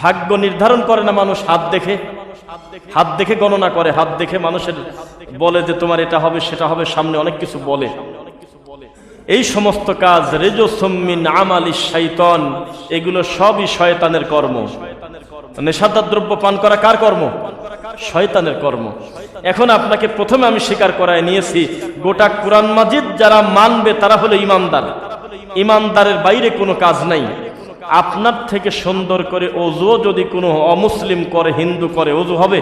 ভাগ্য নির্ধারণ করে না মানুষ হাত দেখে। হাত দেখে গণনা করে, হাত দেখে মানুষের বলে যে তোমার এটা হবে, সেটা হবে, সামনে অনেক কিছু বলে। এই সমস্ত কাজ রেজো সম্মিন আমালি শাইতন, এগুলো সবই শয়তানের কর্ম। নেশাদার দ্রব্য পান করা কার কর্ম? শয়তানের কর্ম। এখন আপনাকে প্রথমে আমি স্বীকার করায় নিয়েছি, গোটা কোরআন মাজিদ যারা মানবে তারা হলো ইমানদার। ইমানদারের বাইরে কোনো কাজ নাই। আপনার থেকে সুন্দর করে অজুও যদি কোনো অমুসলিম করে, হিন্দু করে, অজু হবে?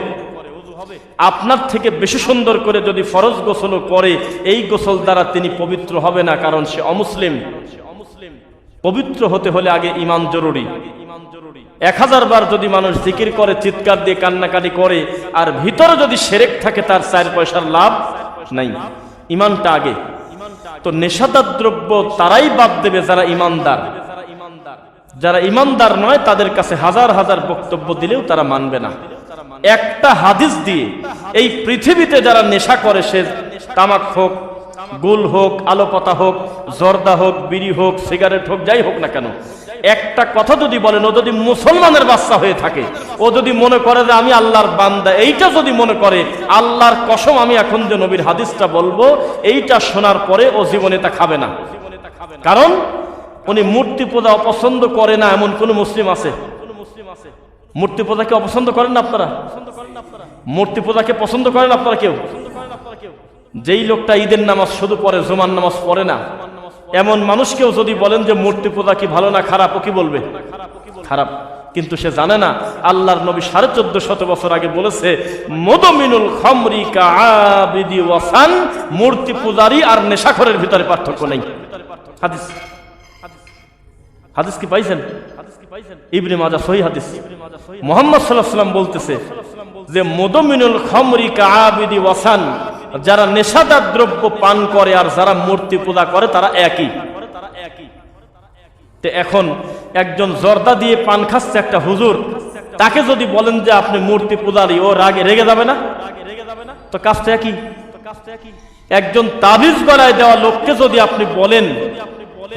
আপনার থেকে বেশি সুন্দর করে যদি ফরজ গোসল করে, এই গোসল দ্বারা তিনি পবিত্র হবে না, কারণ সে অমুসলিম। পবিত্র হতে হলে আগে ইমান জরুরি। এক হাজার বার যদি মানুষ জিকির করে, চিৎকার দিয়ে কান্নাকাটি করে, আর ভিতরে যদি সেরেক থাকে, তার চার পয়সার লাভ নাই। ইমানটা আগে। তো নেশাদার দ্রব্য তারাই বাদ দেবে যারা ইমানদার। যারা ইমানদার নয়, তাদের কাছে হাজার হাজার বক্তব্য দিলেও তারা মানবে না। একটা হাদিস দিয়ে এই পৃথিবীতে যারা নেশা করে, সে তামাক হোক, গুল হোক, আলোপাতা হোক, জর্দা হোক, বিড়ি হোক, সিগারেট হোক, যাই হোক না কেন, একটা কথা যদি বলেন, ও যদি মুসলমানের বাচ্চা হয়ে থাকে, ও যদি মনে করে যে আমি আল্লাহর বান্দা, এইটা যদি মনে করে, আল্লাহর কসম আমি এখন যে নবীর হাদিসটা বলব, এইটা শোনার পরে ও জীবনে তা খাবে না। কারণ উনি মূর্তি পূজা অপছন্দ করে না, এমন কোন মুসলিম আছে? মূর্তি পূজাকে অপছন্দ করেন না আপনারা? মূর্তি পূজাকে পছন্দ করেন আপনারা কেউ? যেই লোকটা ঈদের নামাজ শুধু পড়ে, জুমার নামাজ পড়ে না, এমন মানুষকেও যদি বলেন যে মূর্তি পূজা কি ভালো না খারাপ, ও কি বলবে? খারাপ। কিন্তু সে জানে না, আল্লাহর নবী সাড়ে চোদ্দ শত বছর আগে বলেছে, মদমিনুল ওয়াসান মূর্তি পূজারি আর নেশাখরের ভিতরে পার্থক্য নেই। হাদিস। হাদিস কি পাইছেন? ইবনে মাজা সহি হাদিস। মোহাম্মদ সাল্লাম বলতেছে যে মদমিনুল খমরি কাবিদি ওয়াসান, যারা নেশাদার দ্রব্য পান করে আর যারা মূর্তি পূজা করে, তারা একই। এখন একজন জর্দা দিয়ে পান খাচ্ছে একটা হুজুর, তাকে যদি বলেন যে, আপনি মূর্তি পূজারি, ও রাগে, রেগে যাবে না? তো কাজটা একই। একজন তাবিজ গলায় দেওয়া লোককে যদি আপনি বলেন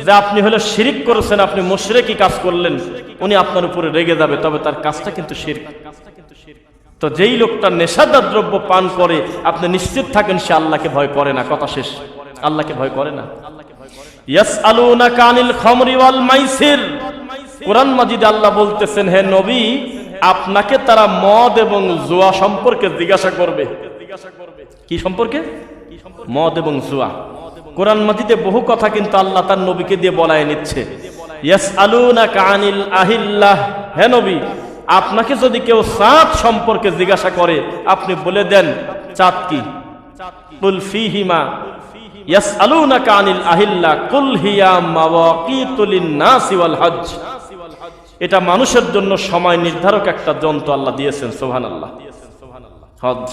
যে আপনি হলো শিরিক করেছেন, আপনি মুশরিকি কাজ করলেন, উনি আপনার উপরে রেগে যাবে, তবে তার কাজটা কিন্তু শিরক। তো যেই লোকটা নেশাদার দ্রব্য পান করে, আপনি নিশ্চিত থাকেন সে আল্লাহকে ভয় করে না। কথা শেষ। আল্লাহকে ভয় করে না। জিজ্ঞাসা করবে। কি সম্পর্কে? মদ এবং জুয়া। কোরআন মাজিদে বহু কথা কিন্তু আল্লাহ তার নবীকে দিয়ে বলায় নিচ্ছে। আহিল্লাহ। হে নবী, আপনাকে যদি কেউ চাঁদ সম্পর্কে জিজ্ঞাসা করে, আপনি বলে দেন, চাঁদ কি? কুল হিয়া এটা মানুষের জন্য সময় নির্ধারক একটা যন্ত্র আল্লাহ দিয়েছেন, সুবহানাল্লাহ। হজ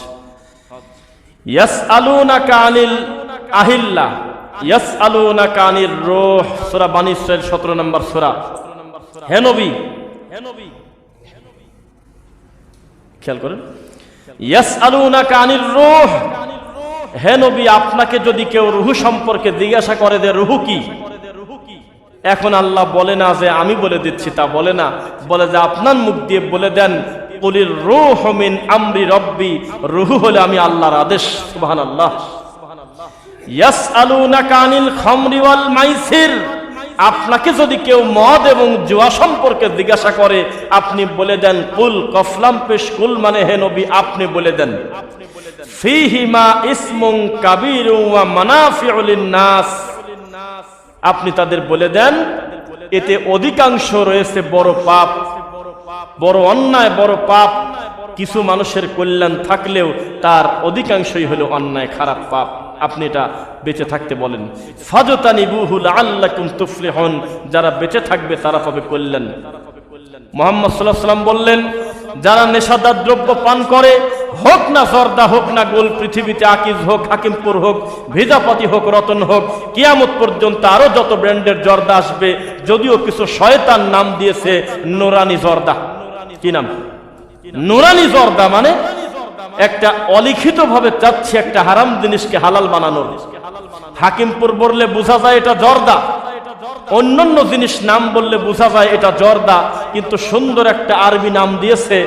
ইয়াসআলুনাকা আনিল আহিল্লা আনির রূহ, সূরা 17 নম্বর সূরা। হে নবী হে নবী খেয়াল ইয়াসআলুনাকা আনির রূহ আপনাকে যদি কেউ রুহু সম্পর্কে জিজ্ঞাসা করে দে রুহু কি? এখন আল্লাহ বলে না যে আমি বলে দিচ্ছি, তা বলে না। বলে যে আপনার মুখ দিয়ে বলে দেন রুহ রুহু হলে আমি আল্লাহর আদেশ, সুবহানাল্লাহ। ইয়াসআলুনাকা আনিল খামরি ওয়াল মাইসির। আপনাকে যদি কেউ মদ এবং জুয়া সম্পর্কে জিজ্ঞাসা করে, আপনি বলে দেন, কুল কফলাম পেশ, কুল মানে হে নবী, আপনি বলে দেন। ইসমুং কাবির নাস আপনি তাদের বলে দেন, এতে অধিকাংশ রয়েছে বড় পাপ, বড় অন্যায়, বড় পাপ। কিছু মানুষের কল্যাণ থাকলেও তার অধিকাংশই হলো অন্যায়, খারাপ পাপ। আপনি এটা বেঁচে থাকতে বলেন। ফাজতানি বুহুল আল্লাকুম তুফলিহন, যারা বেঁচে থাকবে তারা পাবে কল্যাণ। মোহাম্মদ সাল্লাহ সাল্লাম বললেন, যারা নেশাদার দ্রব্য পান করে, হোক না জর্দা, হোক না গোল, পৃথিবীতে আকিজ হোক, হাকিমপুর হোক, ভিজাপাতি হোক, রতন হোক, কিয়ামত পর্যন্ত আরও যত ব্র্যান্ডের জর্দা আসবে, যদিও কিছু শয়তান নাম দিয়েছে, নোরানি জর্দা। কি নাম? নোরানি জর্দা মানে একটা অলিখিত ভাবে চাচ্ছে একটা হারাম জিনিসকে হালাল বানানোর। হাকিমপুর বললে বোঝা যায় এটা জর্দা। অন্যান্য জিনিস নাম বললে বোঝা যায় এটা জর্দা, কিন্তু সুন্দর একটা আরবি নাম দিয়েছে,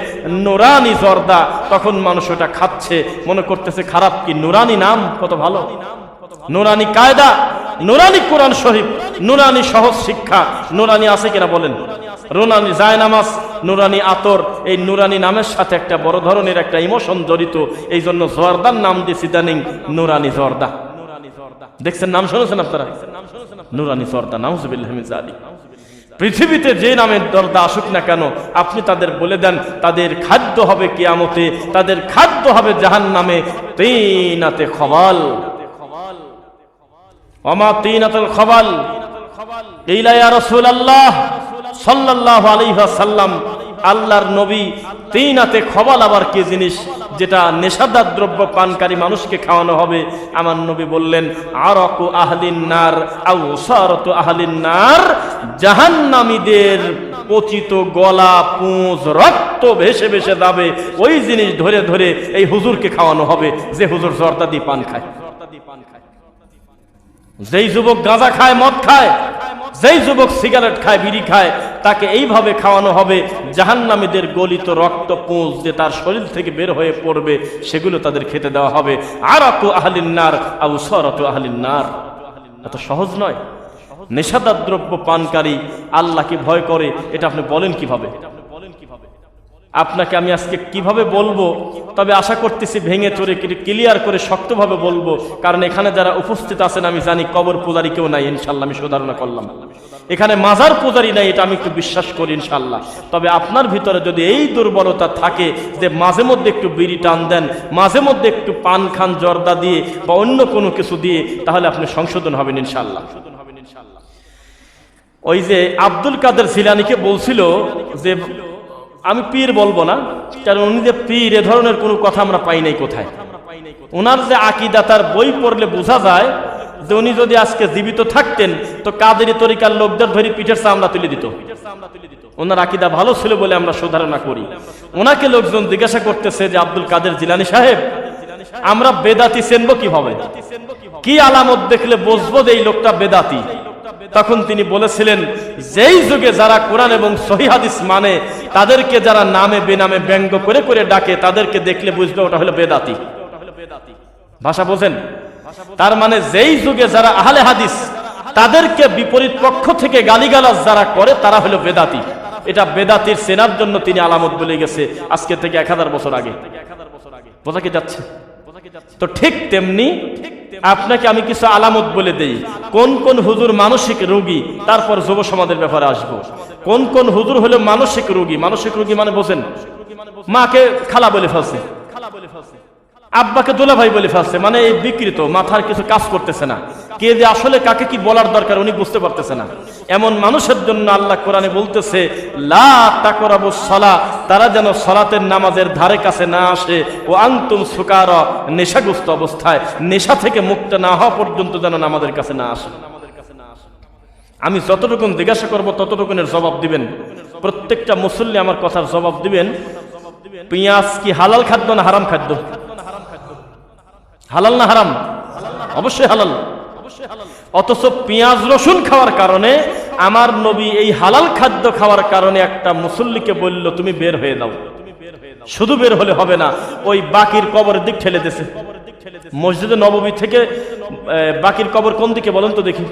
নুরানি জর্দা। তখন মানুষ ওটা খাচ্ছে, মনে করতেছে খারাপ কি, নুরানি নাম কত ভালো। নুরানি কায়দা, নুরানি কোরআন শরীফ, নুরানি সহজ শিক্ষা, নুরানি আছে কিনা বলেন। নুরানি জায়নামাজ, নুরানি আতর, এই নুরানি নামের সাথে একটা বড় ধরনের একটা ইমোশন জড়িত। এই জন্য জর্দার নাম দিয়েছি ইদানিং নুরানি জর্দা দেখছেন নাম শুনেছেন আপনারা? নুরানি জর্দা নাউজুবিল্লাহ মিন পৃথিবীতে যে নামের দরদা আসুক না কেন, আপনি তাদের বলে দেন, তাদের খাদ্য হবে কিয়ামতে, তাদের খাদ্য হবে জাহান নামে তিনাতে খবাল অমা তিনাতুল খবাল ইলা ইয়া রাসূলুল্লাহ। সাল্লাল্লাহু আলাইহি ওয়াসাল্লাম, আল্লাহর নবী তিনাতে খবাল আবার কি জিনিস? যেটা নেশাদার দ্রব্য পানকারী মানুষকে খাওয়ানো হবে। আমার নবী বললেন, আরকু আহলিন নার আউ সারতু আহলিন নার, জাহান্নামীদের পতিত গলা, পুঁজ, রক্ত ভেসে ভেসে যাবে। ওই জিনিস ধরে ধরে এই হুজুরকে খাওয়ানো হবে, যে হুজুর জর্দা দিয়ে পান খায়। যেই যুবক গাঁজা খায়, মদ খায় যেই যুবক সিগারেট খায়, বিড়ি খায়, তাকে এইভাবে খাওয়ানো হবে, জাহান্নামীদের গলিত রক্ত পুঁজ যে তার শরীর থেকে বের হয়ে পড়বে, সেগুলো তাদের খেতে দেওয়া হবে। আর আকু আহলিন্নার আবু সরত আহলিন্নার। এত সহজ নয়? নেশাদার দ্রব্য পানকারী আল্লাহকে ভয় করে, এটা আপনি বলেন কীভাবে? আপনাকে আমি আজকে কীভাবে বলব? তবে আশা করতেছি ভেঙে চড়ে ক্লিয়ার করে শক্তভাবে বলব। কারণ এখানে যারা উপস্থিত আছেন, আমি জানি কবর পূজারি কেউ নাই, ইনশাল্লাহ আমি সুধারণা করলাম। এখানে মাজার পূজারি নাই, এটা আমি একটু বিশ্বাস করি, ইনশাল্লাহ। তবে আপনার ভিতরে যদি এই দুর্বলতা থাকে যে মাঝে মধ্যে একটু বিড়ি টান দেন, মাঝে মধ্যে একটু পান খান, জর্দা দিয়ে বা অন্য কোনো কিছু দিয়ে, তাহলে আপনি সংশোধন হবেন, ইনশাল্লাহ। ওই যে আব্দুল কাদের জিলানিকে বলছিল যে আমি পীর বলব না, কারণ উনি যে পীর, এ ধরনের কোনো কথা আমরা পাই নাই কোথায়। ওনার যে আকিদা, তার বই পড়লে বোঝা যায় যে উনি যদি আজকে জীবিত থাকতেন, তো কাদেরি তরিকার লোকদের ধরে পিঠের চামড়া তুলে দিত। ওনার আকিদা ভালো ছিল বলে আমরা সুধারণা করি। ওনাকে লোকজন জিজ্ঞাসা করতেছে যে আব্দুল কাদের জিলানি সাহেব, আমরা বেদাতি চেনবো কীভাবে? কি আলামত দেখলে বসবো যে এই লোকটা বেদাতি? তখন তিনি বলেছিলেন, যেই যুগে যারা কোরআন এবং সহিহাদিস মানে তাদেরকে যারা নামে বেনামে ব্যঙ্গ করে করে ডাকে, তাদেরকে দেখলে বুঝবে ওটা হলো বেদাতি। ভাষা বোঝেন? তার মানে যেই যুগে যারা আহলে হাদিস, তাদেরকে বিপরীত পক্ষ থেকে গালিগালাজ যারা করে, তারা হলো বেদাতি। এটা বেদাতির সেনার জন্য তিনি আলামত বলে গেছে, আজকে থেকে এক হাজার বছর আগে। বোঝা কি যাচ্ছে? তো ঠিক তেমনি আপনাকে আমি কিছু আলামত বলে দেই। কোন কোন হুজুর মানসিক রোগী, তারপর যুব সমাজের ব্যাপারে আসব। কোন কোন হুজুর হলো মানসিক রোগী মানসিক রোগী মানে বোঝেন, মাকে খালা বলে ফেলছে। আব্বাকে দোলা ভাই বলে ফেলছে মানে এই বিকৃত, মাথার কিছু কাজ করতেছে না। কে যে আসলে কাকে কি বলার দরকার উনি বুঝতে পারতেছে না। এমন মানুষের জন্য আল্লাহ কোরআনে বলতেছে, লা সলা তারা যেন সলাতের নামাজের ধারে কাছে না আসে। ও আন্তুম সুকার নেশাগ্রস্ত অবস্থায়। নেশা থেকে মুক্ত না হওয়া পর্যন্ত যেন নামাজের কাছে না আসে। আমি যতটুকুন জিজ্ঞাসা করব, ততটুকুনের জবাব দিবেন। প্রত্যেকটা মুসল্লি আমার কথার জবাব দিবেন। পেঁয়াজ কি হালাল খাদ্য না হারাম খাদ্য? হালাল না হারাম? অবশ্যই হালাল। অথচ পেঁয়াজ, রসুন খাওয়ার কারণে, আমার নবী এই হালাল খাদ্য খাওয়ার কারণে একটা মুসল্লিকে বলল, তুমি বের হয়ে দাও শুধু বের হলে হবে না, ওই বাকির কবরের দিক ঠেলে দিছে মসজিদে নবমী থেকে বাকির কবর কোন দিকে বলেন তো দেখি।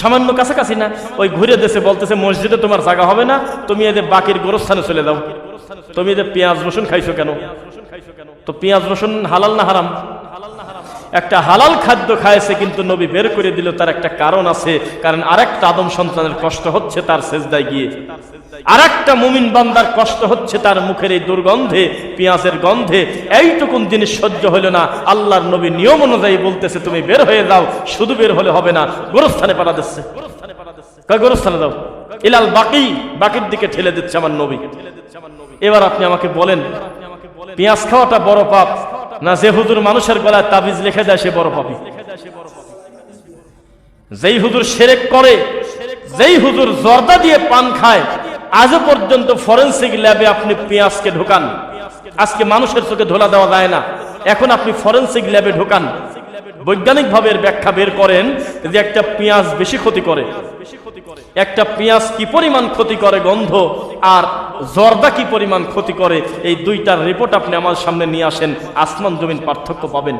সামান্য কাছাকাছি না, ওই ঘুরে দেশে বলতেছে, মসজিদে তোমার জায়গা হবে না, তুমি এদের বাকির গোরস্থানে চলে যাও। তুমি এদের পেঁয়াজ, রসুন খাইছো কেন? তো পেঁয়াজ, রসুন হালাল না হারাম? একটা হালাল খাদ্য খাইছে কিন্তু নবী বের করে দিল, তার একটা কারণ আছে। কারণ আরেকটা আদম সন্তানের কষ্ট হচ্ছে তার সেজদায় গিয়ে। আরেকটা মুমিন বান্দার কষ্ট হচ্ছে তার মুখের এই দুর্গন্ধে, পেঁয়াজের গন্ধে। এইটুকুন জিনিস সহ্য হলো না। আল্লাহর নবী নিয়ম অনুযায়ী বলতেছে, তুমি বের হয়ে যাও, শুধু বের হলে হবে না। গোরস্থানে পাঠা দিচ্ছে। কয় গোরস্থানে দাও ইলাল বাকি, বাকির দিকে ঠেলে দিচ্ছে আমার নবী। এবার আপনি আমাকে বলেন, পেঁয়াজ খাওয়াটা বড় পাপ না যে হুজুর মানুষের গলায় তাবিজ লিখে দেয় সে বড় পাপি? যেই হুজুর সেরেক করে, যেই হুজুর জর্দা দিয়ে পান খায় আজও পর্যন্ত ফরেন্সিক ল্যাবে আপনি পেঁয়াজকে ঢোকান। আজকে মানুষের চোখে ধোলা দেওয়া যায় না। এখন আপনি ফরেন্সিক ল্যাবে ঢোকান। বৈজ্ঞানিকভাবে এর ব্যাখ্যা বের করেন যে একটা পেঁয়াজ বেশি ক্ষতি করে। একটা পেঁয়াজ কি পরিমাণ ক্ষতি করে গন্ধ? আর জর্দা কি পরিমাণ ক্ষতি করে? এই দুইটার রিপোর্ট আপনি আমার সামনে নিয়ে আসেন, আসমান জমিন পার্থক্য পাবেন।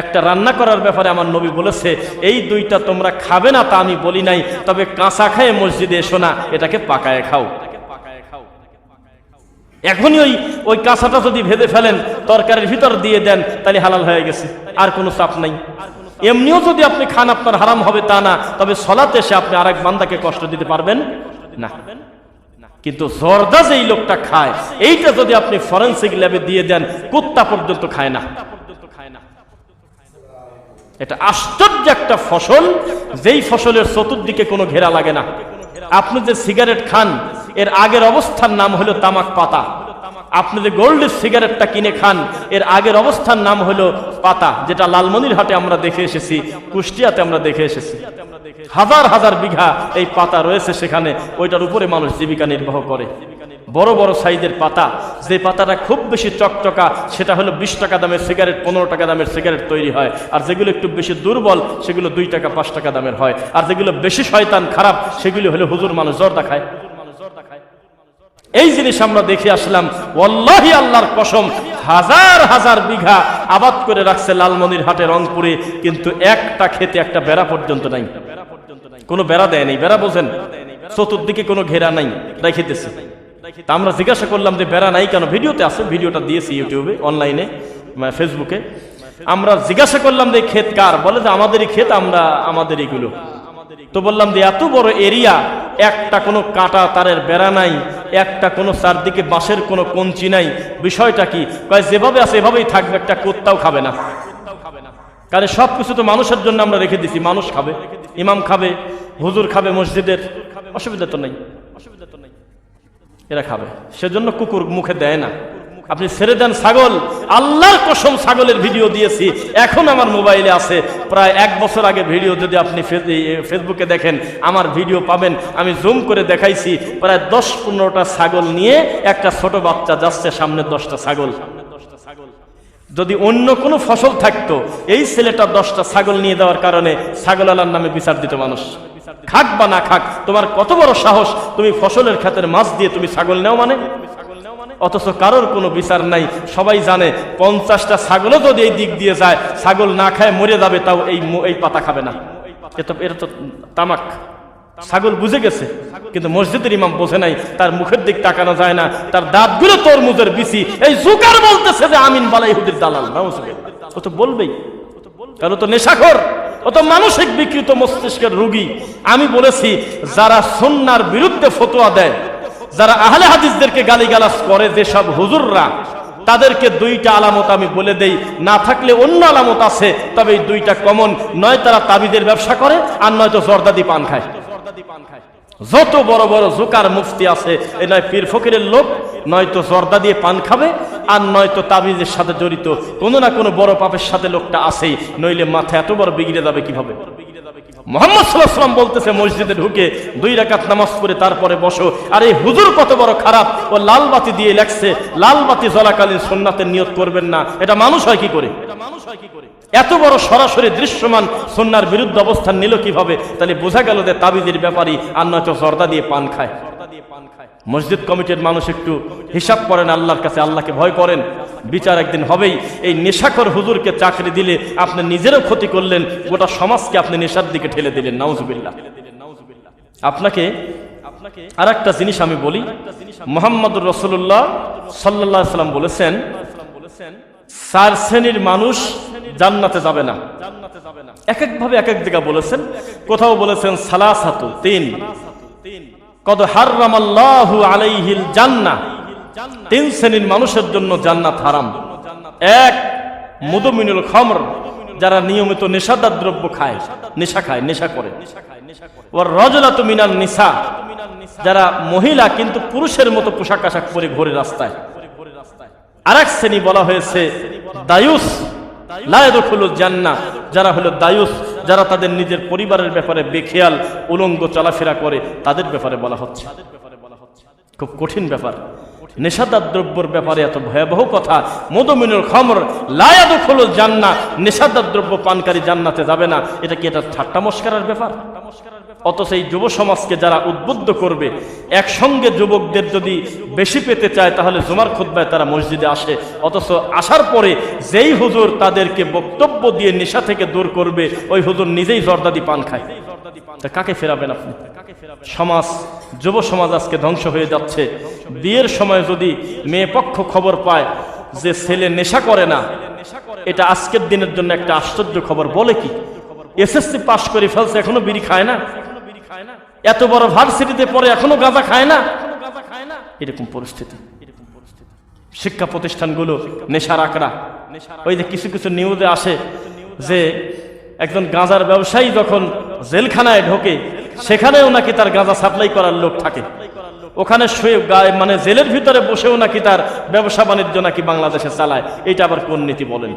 একটা রান্না করার ব্যাপারে আমার নবী বলেছে, এই দুইটা তোমরা খাবে না তা আমি বলি নাই, তবে কাঁচা খায় মসজিদে এসো না, এটাকে পাকায় খাও। এখনই ওই ওই কাঁচাটা যদি ভেদে ফেলেন, তরকারির ভিতর দিয়ে দেন, তাহলে হালাল হয়ে গেছে। আর কোনো চাপ নাই। এমনিও যদি আপনি খান, আপনার হারাম হবে তা না, তবে সলাতে এসে আপনি আরেক বান্দাকে কষ্ট দিতে পারবেন? না। কিন্তু জর্দা যেই লোকটা খায়, এইটা যদি আপনি ফরেন্সিক ল্যাবে দিয়ে দেন, কুত্তা পর্যন্ত খায় না। এটা আশ্চর্য একটা ফসল, যেই ফসলের চতুর্দিকে কোনো ঘেরা লাগে না। আপনি যে সিগারেট খান এর আগের অবস্থার নাম হলো তামাক পাতা। আপনি যে গোল্ডের সিগারেটটা কিনে খান, এর আগের অবস্থার নাম হলো পাতা, যেটা লালমনির হাটে আমরা দেখে এসেছি, কুষ্টিয়াতে আমরা দেখে এসেছি। হাজার হাজার বিঘা এই পাতা রয়েছে সেখানে, ওইটার উপরে মানুষ জীবিকা নির্বাহ করে। বড় বড় সাইজের পাতা, যে পাতাটা খুব বেশি চকচকা, সেটা হলো বিশ টাকা দামের সিগারেট পনেরো টাকা দামের সিগারেট তৈরি হয়। আর যেগুলো একটু বেশি দুর্বল, সেগুলো দুই টাকা, পাঁচ টাকা দামের হয়। আর যেগুলো বেশি শয়তান খারাপ, সেগুলি হলো হুজুর মানুষ জর্দা খায়। এই জিনিস আমরা দেখে আসলাম ওল্লাহি আল্লাহর কসম, হাজার হাজার বিঘা আবাদ করে রাখছে লালমনির হাটে রংপুরে, কিন্তু একটা খেতে একটা বেড়া পর্যন্ত নাই। কোনো বেড়া দেয় নেই, বেড়া বোঝেন? চতুর্দিকে কোনো ঘেরা নাই রেখেতেছে তা আমরা জিজ্ঞাসা করলাম যে বেড়া নাই কেন? ভিডিওতে আছে, ভিডিওটা দিয়েছি ইউটিউবে, অনলাইনে ফেসবুকে। আমরা জিজ্ঞাসা করলাম যে ক্ষেত কার? বলে যে আমাদেরই ক্ষেত, আমরা আমাদের এগুলো তো বললাম যে, এত বড় এরিয়া, একটা কোনো কাটা তারের বেড়া নাই, একটা কোনো চারদিকে বাঁশের কোনো কঞ্চি নাই। বিষয়টা কি? কয়, যেভাবে আছে এভাবেই থাকবে, একটা কুত্তাও খাবে না। কারণ সব কিছু তো মানুষের জন্য আমরা রেখে দিছি, মানুষ খাবে, ইমাম খাবে, হুজুর খাবে মসজিদের অসুবিধা তো নেই অসুবিধা তো নেই। এরা খাবে, সেজন্য কুকুর মুখে দেয় না। আপনি ছেড়ে দেন ছাগল। আল্লাহর কসম ছাগলের ভিডিও দিয়েছি। এখন আমার মোবাইলে আছে। প্রায় এক বছর আগে ভিডিও যদি আপনি ফেসবুকে দেখেন, আমার ভিডিও পাবেন। আমি জুম করে দেখাইছি। প্রায় দশ পনেরোটা ছাগল নিয়ে একটা ছোট বাচ্চা যাচ্ছে সামনে দশটা ছাগল। যদি অন্য কোনো ফসল থাকতো, এই ছেলেটা দশটা ছাগল নিয়ে দেওয়ার কারণে ছাগল আলার নামে বিচার দিত মানুষ। খাক বা না খাক, তোমার কত বড় সাহস, তুমি ফসলের খাতের মাছ দিয়ে তুমি ছাগল নেও মানে? অথচ কারোর কোনো বিচার নাই। সবাই জানে পঞ্চাশটা ছাগলও যদি এই দিক দিয়ে যায়, ছাগল না খায় মরে যাবে, তাও এই এই পাতা খাবে না। এটা এটা তো তামাক। ছাগল বুঝে গেছে, কিন্তু মসজিদের ইমাম বোঝে নাই, তার মুখের দিক তাকানো যায় না, তার দাঁতগুলো তরমুজের বিসি এই জুকার বলতেছে যে আমিন হুদির দালাল, নাউজুবিল্লাহ। ও তো বলবেই। কারণ তো নেশাখোর, ও তো মানসিক বিকৃত মস্তিষ্কের রোগী। আমি বলেছি, যারা সন্ন্যার বিরুদ্ধে ফতোয়া দেয় যারা আহলে হাদিসদেরকে গালিগালাজ করে, যেসব হুজুররা, তাদেরকে দুইটা আলামত আমি বলে দেই। না থাকলে অন্য আলামত আছে, তবে এই দুইটা কমন নয় তারা তাবিদের ব্যবসা করে, আর নয়তো জর্দাদি পান খায়। যত বড় বড় জুকার মুফতি আছে, এ নয় পীর ফকিরের লোক নয়তো জর্দা দিয়ে পান খাবে, আর নয়তো তাবিজের সাথে জড়িত। কোনো না কোনো বড় পাপের সাথে লোকটা আছেই, নইলে মাথা এত বড় বিগড়ে যাবে কীভাবে? মোহাম্মদ সাল্লাহাম বলতেছে, মসজিদে ঢুকে দুই রাকাত নামাজ পড়ে তারপরে বসো। আর, এই হুজুর কত বড় খারাপ। ও লাল বাতি দিয়ে লেখছে, লাল বাতি জ্বলাকালীন সোননাথের নিয়ত করবেন না। এটা মানুষ হয় কি করে? এটা মানুষ হয় কি করে? এত বড় সরাসরি দৃশ্যমান সন্ন্যার বিরুদ্ধে অবস্থান নিল কীভাবে? তাহলে বোঝা গেল যে তাবিজের ব্যাপারই আর নয়তো জর্দা দিয়ে পান খায়। মসজিদ কমিটির মানুষ একটু হিসাব করেন, আল্লাহর কাছে আল্লাহকে ভয় করেন। বিচার একদিন হবেই। এই নেশাখর হুজুরকে চাকরি দিলে আপনি নিজেরও ক্ষতি করলেন, গোটা সমাজকে আপনি নেশার দিকে ঠেলে দিলেন। নাউজুবিল্লাহ। আপনাকে আর একটা জিনিস আমি বলি। মোহাম্মদুর রসুল্লাহ সাল্লাহ সাল্লাম বলেছেন, চার শ্রেণির মানুষ জান্নাতে যাবে না। এক এক ভাবে এক এক জায়গা বলেছেন, কোথাও বলেছেন সালাসাতু, তিন। কদ হারামাল্লাহু আলাইহিল জান্নাহ। তিন শ্রেণির মানুষের জন্য জান্নাত হারাম। এক মুদমিনুল খমর, যারা নিয়মিত নেশাদার দ্রব্য খায়, নেশা খায়, নেশা করে। ওর রজলাত মিনাল নিসা, যারা মহিলা কিন্তু পুরুষের মতো পোশাক আশাক পরে ঘোরে রাস্তায়। আর এক শ্রেণি বলা হয়েছে দায়ুস লায়দখুল জান্না যারা হলো দায়ুস। যারা তাদের নিজের পরিবারের ব্যাপারে বেখেয়াল, উলঙ্গ চলাফেরা করে, তাদের ব্যাপারে বলা হচ্ছে। খুব কঠিন ব্যাপার। নেশাদার দ্রব্যর ব্যাপারে এত ভয়াবহ কথা। মধুমিনুল খমর খোল জান্না নেশাদার দ্রব্য পানকারী জান্নাতে যাবে না। এটা কি এটা ঠাট্টা মস্কারের ব্যাপার? অথচ এই যুব সমাজকে যারা উদ্বুদ্ধ করবে, একসঙ্গে যুবকদের যদি বেশি পেতে চায়, তাহলে জুমার খুদ্ায় তারা মসজিদে আসে। অথচ আসার পরে যেই হুজুর তাদেরকে বক্তব্য দিয়ে নেশা থেকে দূর করবে, ওই হুজুর নিজেই জর্দাদি পান খায়। তা কাকে ফেরাবেন আপনি? সমাজ, যুব সমাজ আজকে ধ্বংস হয়ে যাচ্ছে। বিয়ের সময় যদি মেয়ে পক্ষ খবর পায় যে ছেলে নেশা করে না, এটা আজকের দিনের জন্য একটা আশ্চর্য খবর। বলে কি? এসএসসি পাশ করে ফেলছে, এখনও বিড়ি খায় না? এত বড় ভার্সিটিতে পরে এখনও গাঁজা খায় না। এরকম পরিস্থিতি। শিক্ষা প্রতিষ্ঠানগুলো নেশার আঁকড়া। ওই যে কিছু কিছু নিউজে আসে যে একজন গাঁজার ব্যবসায়ী যখন জেলখানায় ঢোকে, সেখানেও নাকি তার গাঁজা সাপ্লাই করার লোক থাকে। ওখানে শুয়ে গায়ে মানে জেলের ভিতরে বসেও নাকি তার ব্যবসা বাণিজ্য নাকি বাংলাদেশে চালায়। এটা আবার কোন নীতি বলেন?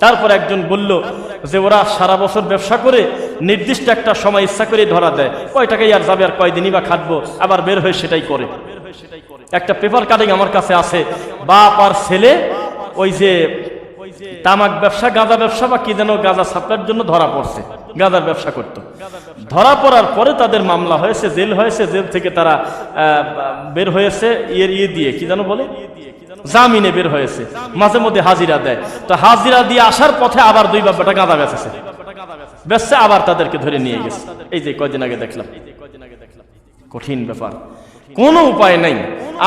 তারপর একজন বলল যে ওরা সারা বছর ব্যবসা করে নির্দিষ্ট একটা সময় ইচ্ছা করে ধরা দেয়। কয় টাকাই আর যাবে আর কয়দিনই বা খাটবো? আবার বের হয়ে সেটাই করে। একটা পেপার কাটিং আমার কাছে আছে। বাপ আর ছেলে ওই যে তামাক ব্যবসা, গাঁজা ব্যবসা বা কি যেন গাঁজা ছাপড়ার জন্য ধরা পড়ছে। গাঁজার ব্যবসা করত। ধরা পড়ার পরে তাদের মামলা হয়েছে, জেল হয়েছে, জেল থেকে তারা বের হয়েছে ইয়ের ইয়ে দিয়ে, কি যেন বলে? জামিনে বের হয়েছে। মাঝে মধ্যে হাজিরা দেয়। তো হাজিরা দিয়ে আসার পথে আবার দুই বাব্বাটা গাঁদা বেঁচেছে। বেচছে, আবার তাদেরকে ধরে নিয়ে গেছে। এই যে কয়দিন আগে দেখলাম। কঠিন ব্যাপার। কোনো উপায় নাই।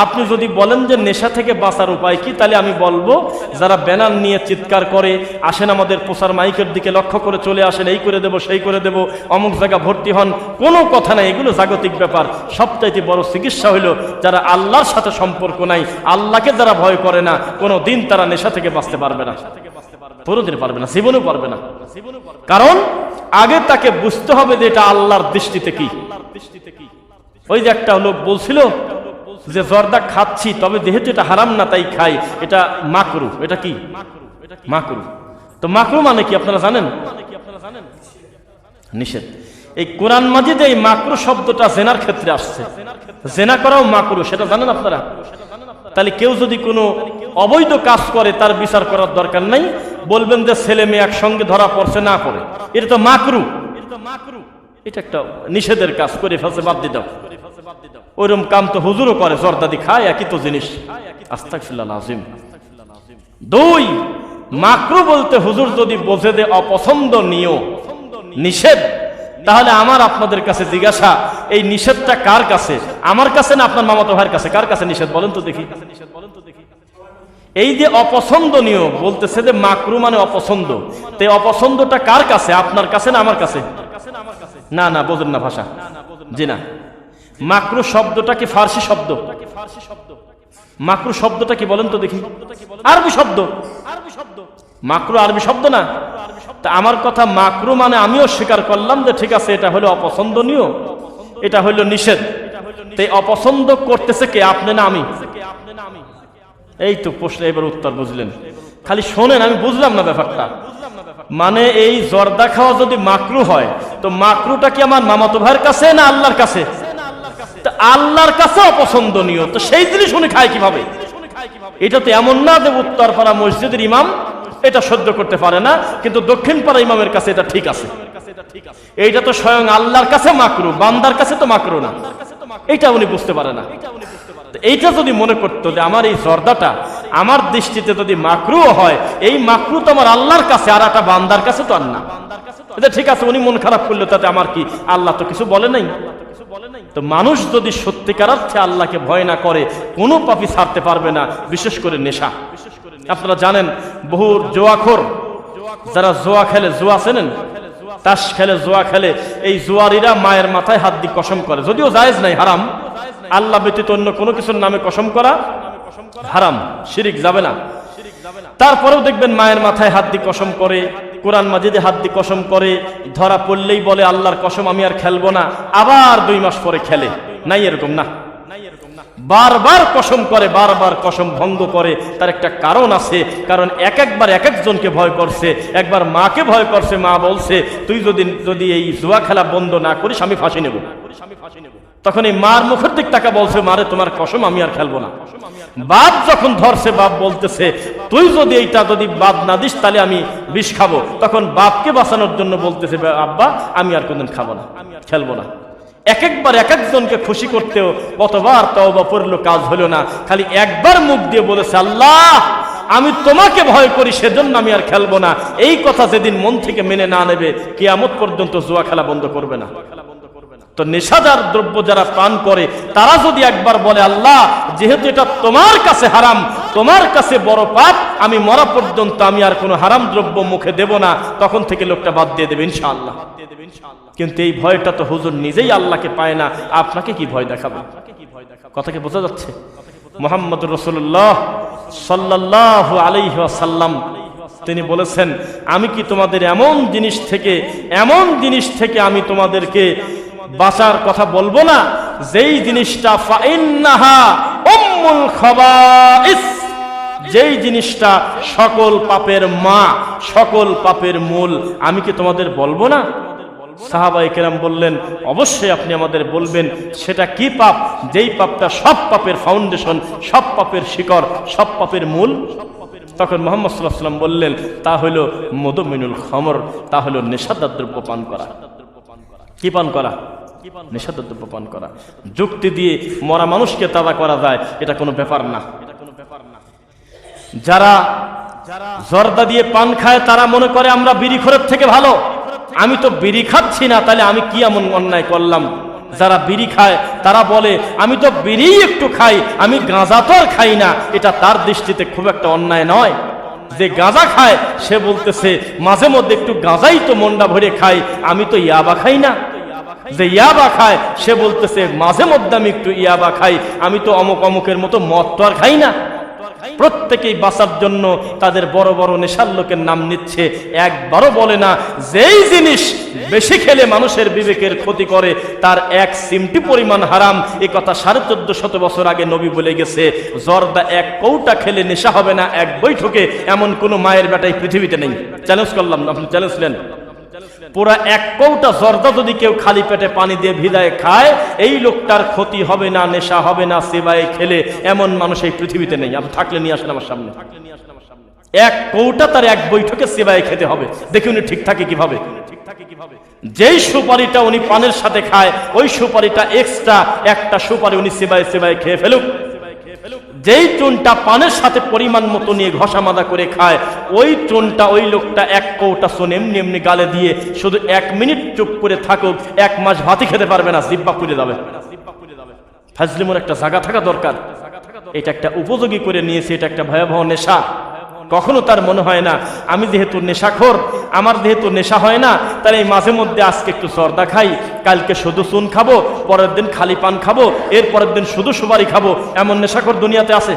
আপনি যদি বলেন যে নেশা থেকে বাঁচার উপায় কি, তাহলে আমি বলব, যারা ব্যানার নিয়ে চিৎকার করে, আসেন আমাদের প্রচার মাইকের দিকে লক্ষ্য করে চলে আসেন, এই করে দেব, সেই করে দেব, অমুক জায়গা ভর্তি হন, কোনো কথা নাই, এগুলো জাগতিক ব্যাপার। সবচাইতে বড় চিকিৎসা হলো যারা আল্লাহর সাথে সম্পর্ক নাই, আল্লাহকে যারা ভয় করে না, কোনো দিন তারা নেশা থেকে বাঁচতে পারবে না। কোনোদিন পারবে না, জীবনেও পারবে না। কারণ আগে তাকে বুঝতে হবে যে এটা আল্লাহর দৃষ্টিতে কি। ওই যে একটা লোক বলছিল যে, জর্দা খাচ্ছি, তবে যেহেতু এটা হারাম না, তাই খাই। এটা মাকরু, এটা কি? মাকরু। তো মাকরু মানে কি, আপনারা জানেন? নিষেধ। এই কোরআন মাজিদে এই মাকরু শব্দটা জেনার ক্ষেত্রে আসছে। জেনা করাও মাকরু, সেটা জানেন আপনারা? তাহলে কেউ যদি কোনো অবৈধ কাজ করে, তার বিচার করার দরকার নাই। বলবেন যে, ছেলে মেয়ে একসঙ্গে ধরা পড়ছে, না করে এটা তো মাকরু এটা মাকরু। এটা একটা নিষেধের কাজ, করে ফেলছে, বাদ দিয়ে দাও। ওইরকম কাম তো হুজুরও করে জর্দাদি খায় একই তো জিনিস। আস্তাকফিল্লাহ আজিম দুই, মাকরু বলতে হুজুর যদি বোঝে দে অপছন্দনীয়, নিষেধ, তাহলে আমার আপনাদের কাছে জিজ্ঞাসা, এই নিষেধটা কার কাছে? আমার কাছে না আপনার মামাতো ভাইয়ের কাছে? কার কাছে নিষেধ বলেন তো দেখি। এই যে অপছন্দনীয় বলতেছে যে মাকরু মানে অপছন্দ, তো অপছন্দটা কার কাছে? আপনার কাছে না আমার কাছে? না না, বোঝেন না ভাষা। জি না। মাকরু শব্দটা কি ফার্সি শব্দ? মাকরু শব্দটা কি বলেন তো দেখি। আরবি শব্দ। আরবি শব্দ মাকরু আরবি শব্দ না? তা আমার কথা মাকরু মানে আমিও স্বীকার করলাম যে ঠিক আছে, এটা হলো অপছন্দনীয়, এটা হলো নিষেধ। তো এই অপছন্দ করতেছে কে? আপনি না আমি। এই তো প্রশ্ন, এবার উত্তর বুঝলেন। খালি শোনেন, আমি বুঝলাম না ব্যাপারটা। মানে এই জর্দা খাওয়া যদি মাকরু হয়, তো মাকরুটা কি আমার মামাতো ভাইয়ের কাছে না আল্লাহর কাছে? তা আল্লাহর কাছে অপছন্দনীয় তো সেই জিনিস উনি খায় কীভাবে? এটা তো এমন না যে উত্তরপাড়া মসজিদের ইমাম এটা সহ্য করতে পারে না, কিন্তু দক্ষিণ পাড়া ইমামের কাছে এটা ঠিক আছে। এইটা তো স্বয়ং আল্লাহর কাছে মাকরু, বান্দার কাছে তো মাকরু না। এটা উনি বুঝতে পারে না। এইটা যদি মনে করতো যে আমার এই জর্দাটা, আমার দৃষ্টিতে যদি মাকরু হয়, এই মাকরু তো আমার আল্লাহর কাছে, আর একটা বান্দার কাছে তো আর না। ঠিক আছে, উনি মন খারাপ করল, তাতে আমার কি? আল্লাহ তো কিছু বলে নাই। তো মানুষ যদি সত্যিকার অর্থে আল্লাহকে ভয় না করে, কোনো পাপি ছাড়তে পারবে না, বিশেষ করে নেশা। আপনারা জানেন বহু জোয়াখোর, যারা জোয়া খেলে, জোয়া চেনেন? তাস খেলে, জোয়া খেলে, এই জোয়ারিরা মায়ের মাথায় হাত দিয়ে কসম করে। যদিও জায়েজ নাই, হারাম। আল্লাহ ব্যতীত অন্য কোনো কিছুর নামে কসম করা হারাম, শিরিক যাবে না। তারপরেও দেখবেন মায়ের মাথায় হাত দিয়ে কসম করে। কোরআন মাজিদে হাত দিয়ে কসম করে ধরা পড়লেই বলে, আল্লাহর কসম আমি আর খেলব না, আবার দুই মাস পরে খেলে। নাই এরকম না। বারবার কসম করে, বারবার কসম ভঙ্গ করে, তার একটা কারণ আছে, কারণ এক একবার এক একজনকে ভয় করছে, একবার মাকে ভয় করছে, মা বলছে, তুই যদি যদি এই জুয়া খেলা বন্ধ না করিস আমি ফাঁসি নেব আমি ফাঁসি নেব। তখন এই মার মুখের দিক টাকা বলছে, মারে, তোমার কসম, আমি আর খেলব না। বাপ যখন ধরছে, বাপ বলতেছে, তুই যদি এইটা যদি বাদ না দিস, তাহলে আমি বিষ খাব। তখন বাপকে বাঁচানোর জন্য বলতেছে, আব্বা, আমি আর কোনদিন খাব না, খেলব না। এক একবার এক একজনকে খুশি করতেও কতবার তওবা পড়ল, কাজ হলো না। খালি একবার মুখ দিয়ে বলেছে, আল্লাহ, আমি তোমাকে ভয় করি, সেজন্য আমি আর খেলব না। এই কথা যেদিন মন থেকে মেনে না নেবে, কেয়ামত পর্যন্ত জুয়া খেলা বন্ধ করবে না। তো নেশাদার দ্রব্য যারা পান করে, তারা যদি একবার বলে, আল্লাহ, যেহেতু এটা তোমার কাছে হারাম, তোমার কাছে বড় পাপ, আমি মরা পর্যন্ত আমি আর কোনো হারাম দ্রব্য মুখে দেব না, তখন থেকে লোকটা বাদ দিয়ে দেবে, ইনশাআল্লাহ। কিন্তু এই ভয়টা তো হুজুর নিজেই আল্লাহকে পায় না, আপনাকে কি ভয় দেখাবে? কথা কি বোঝা যাচ্ছে? মোহাম্মদ রসুল্লাহ সাল্লাহ আলাইসাল্লাম তিনি বলেছেন, আমি কি তোমাদের এমন জিনিস থেকে, এমন জিনিস থেকে আমি তোমাদেরকে বাঁচার কথা বলব না। যেই জিনিসটা যেই জিনিসটা সকল পাপের মা, সকল পাপের মূল, আমি কি তোমাদের বলব না? সাহাবাই কেরাম বললেন, অবশ্যই আপনি আমাদের বলবেন, সেটা কি পাপ? যেই পাপটা সব পাপের ফাউন্ডেশন সব পাপের শিকড়, সব পাপের মূল? তখন মোহাম্মদ সাল্লাহ সাল্লাম বললেন, তা হইল মধুমিনুল খমর, তা হইল নেশাদার দ্রব্য পান করা। কি পান করা? নেশাদার পান করা। যুক্তি দিয়ে মরা মানুষকে তাদা করা যায়, এটা কোনো ব্যাপার না। যারা জর্দা দিয়ে পান খায়, তারা মনে করে আমরা বিড়িখোরের থেকে ভালো। আমি তো বিড়ি খাচ্ছি না, তাহলে আমি কি এমন অন্যায় করলাম? যারা বিড়ি খায়, তারা বলে, আমি তো বিড়ি একটু খাই, আমি গাঁজা তো আর খাই না। এটা তার দৃষ্টিতে খুব একটা অন্যায় নয়। যে গাঁজা খায়, সে বলতেছে, মাঝে মধ্যে একটু গাঁজাই তো মন্ডা ভরে খাই, আমি তো ইয়াবা খাই না। যে ইয়াবা খায়, সে বলতেছে, মাঝে মধ্যে আমি একটু ইয়াবা খাই। আমি তো অমুক অমুকের মতো মদ তো আর খাই না। প্রত্যেকেই বাঁচার জন্য তাদের বড় বড় নেশার লোকের নাম নিচ্ছে। একবারও বলে না, যেই জিনিস বেশি খেলে মানুষের বিবেকের ক্ষতি করে, তার এক সিমটি পরিমাণ হারাম। এ কথা সাড়ে চোদ্দ শত বছর আগে নবী বলে গেছে, জর্দা এক কৌটা খেলে নেশা হবে না, এক বৈঠকে এমন কোনো মায়ের বেটাই পৃথিবীতে নেই। চ্যালেঞ্জ করলাম আপনি চ্যালেঞ্জ নেন পুরা এক কৌটা জর্দা যদি কেউ খালি পেটে পানি দিয়ে ভিদায় খায়, এই লোকটার ক্ষতি হবে না, নেশা হবে না, সেবায় খেলে এমন মানুষ এই পৃথিবীতে নেই। আপনি থাকলে নিয়ে আসেন আমার সামনে। এক কৌটা তার এক বৈঠকে সেবায় খেতে হবে। দেখি উনি ঠিক থাকে কীভাবে। যেই সুপারিটা উনি পানের সাথে খায়, ওই সুপারিটা এক্সট্রা একটা সুপারি উনি সেবায় সেবায় খেয়ে ফেলুক। যেই চুনটা পানের সাথে পরিমাণ মতো নিয়ে ঘষা মাদা করে খায়, ওই চুনটা ওই লোকটা এক কৌটা শোন এমনি এমনি গালে দিয়ে শুধু এক মিনিট চুপ করে থাকুক, এক মাস ভাতি খেতে পারবে না, জিব্বা পুড়ে যাবে। ফাজলিমোর একটা জায়গা থাকা দরকার। এটা একটা উপযোগী করে নিয়েছে, এটা একটা ভয়াবহ নেশা। কখনো তার মনে হয় না, আমি যেহেতু নেশাখোর, আমার যেহেতু নেশা হয় না, তাহলে এই মাঝে মধ্যে আজকে একটু সর্দা খাই, কালকে শুধু চুন খাব, পরের দিন খালি পান খাব, এর পরের দিন শুধু সুপারি খাব, এমন নেশাখোর দুনিয়াতে আছে?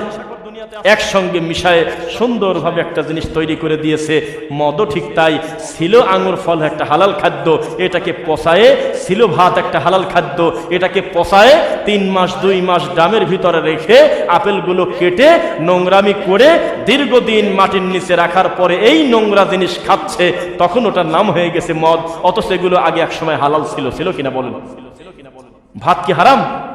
একসঙ্গে মিশায় সুন্দরভাবে একটা জিনিস তৈরি করে দিয়েছে। মদও ঠিক তাই। ছিল আঙুর ফল, একটা হালাল খাদ্য। এটাকে পচায়ে ছিল ভাত, একটা হালাল খাদ্য। এটাকে পচায়ে তিন মাস, দুই মাস ড্রামের ভিতরে রেখে আপেলগুলো কেটে নোংরামি করে দীর্ঘদিন মাটির নিচে রাখার পরে এই নোংরা জিনিস খাচ্ছে। তখন ওটার নাম হয়ে গেছে মদ। অথচ এগুলো আগে একসময় হালাল ছিল। ছিল কিনা বলেন? ভাত কি হারাম?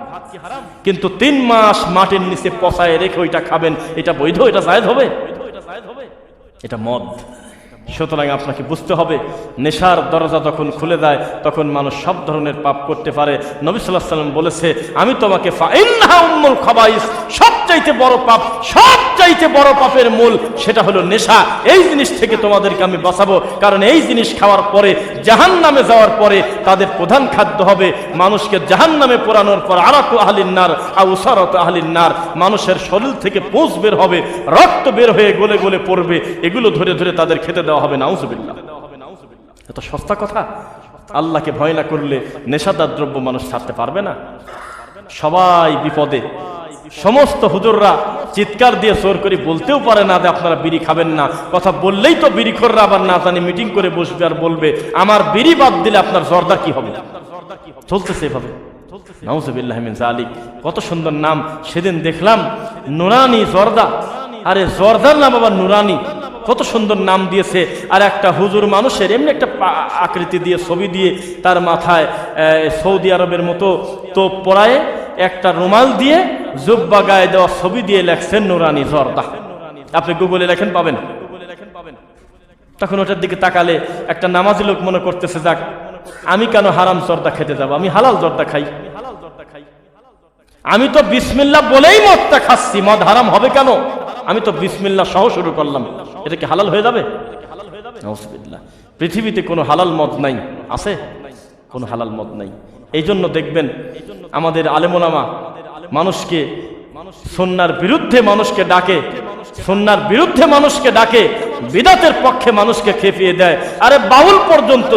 কিন্তু তিন মাস মাটির নিচে পচায় রেখে ওইটা খাবেন, এটা বৈধ, এটা জায়দ হবে? এটা মদ। সুতরাং আপনাকে বুঝতে হবে, নেশার দরজা যখন খুলে দেয় তখন মানুষ সব ধরনের পাপ করতে পারে। নবী সাল্লাহ সাল্লাম বলেছে, আমি তোমাকে সব সবচাইতে বড় পাপ, সবচাইতে বড় পাপের মূল সেটা হলো নেশা। এই জিনিস থেকে তোমাদেরকে আমি বাঁচাবো। কারণ এই জিনিস খাওয়ার পরে জাহান নামে যাওয়ার পরে তাদের প্রধান খাদ্য হবে মানুষকে জাহান নামে পোড়ানোর পর আরাকু আহলিন্নার আউসারত আহলিন্নার মানুষের শরীর থেকে পোষ বের হবে, রক্ত বের হয়ে গলে গলে পড়বে। এগুলো ধরে ধরে তাদের খেতে দেওয়া হবে, নাউজুবিল্লাহ। এত সস্তা কথা? আল্লাহকে ভয় না করলে নেশাদার দ্রব্য মানুষ ছাড়তে পারবে না? সবাই বিপদে। সমস্ত হুজুররা চিৎকার দিয়ে জোর করে বলতেও পারে না যে আপনারা বিড়ি খাবেন না। কথা বললেই তো বিড়ি বিড়িখোররা আবার না জানি মিটিং করে বসবে আর বলবে, আমার বিড়ি বাদ দিলে আপনার জর্দা কি হবে? চলতেছে এভাবে। কত সুন্দর নাম। সেদিন দেখলাম নুরানি জর্দা। আরে জর্দার নাম আবার নুরানি। কত সুন্দর নাম দিয়েছে। আর একটা হুজুর মানুষের এমনি একটা আকৃতি দিয়ে ছবি দিয়ে তার মাথায় সৌদি আরবের মতো তো পড়ায় একটা রুমাল দিয়ে জুব্বা গায়ে দেওয়া ছবি দিয়ে লেখছেন নুরানি জর্দা আপনি গুগলে লেখেন, পাবেন। তখন ওটার দিকে তাকালে একটা নামাজি লোক মনে করতেছে, যাক, আমি কেন হারাম জর্দা খেতে যাব? আমি হালাল জর্দা খাই। আমি তো বিসমিল্লা বলেই মদটা খাচ্ছি, মদ হারাম হবে কেন? আমি তো বিসমিল্লা সহ শুরু করলাম। এটা কি হালাল হয়ে যাবে? পৃথিবীতে কোনো হালাল মদ নাই। আছে? কোনো হালাল মদ নাই। এই জন্য দেখবেন আমাদের আলেমোলামা মানুষকে সন্ন্যার বিরুদ্ধে মানুষকে ডাকে সন্ন্যার বিরুদ্ধে মানুষকে ডাকে, বিদাতের পক্ষে মানুষকে খেপিয়ে দেয় আরে বাউল পর্যন্ত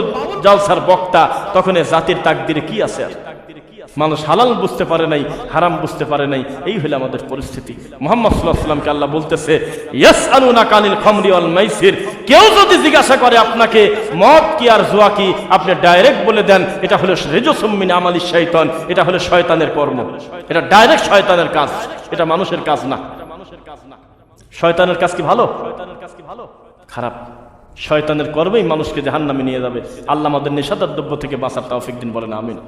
জালসার বক্তা, তখন জাতির তাকদিরে কি আছে আর? মানুষ হালাল বুঝতে পারে নাই, হারাম বুঝতে পারে নাই, এই হলো আমাদের পরিস্থিতি। মোহাম্মদ সাল্লাহ আল্লাহ বলতেছে ইয়াস আলুনা কানিল খমরি অল মাইসির কেউ যদি জিজ্ঞাসা করে আপনাকে, মদ কি আর জুয়া কি? আপনি ডাইরেক্ট বলে দেন, এটা হলো রেজসম্মিন আমালি শয়তান এটা হলো শয়তানের কর্ম। এটা ডাইরেক্ট শয়তানের কাজ, এটা মানুষের কাজ না। শয়তানের কাজ কি ভালো শয়তানের কাজ কি ভালো? খারাপ। শয়তানের কর্মেই মানুষকে জাহান্নামে নিয়ে যাবে। আল্লাহ আমাদের নেশাদার দ্রব্য থেকে বাঁচার তৌফিক দিন বলেন, আমিন।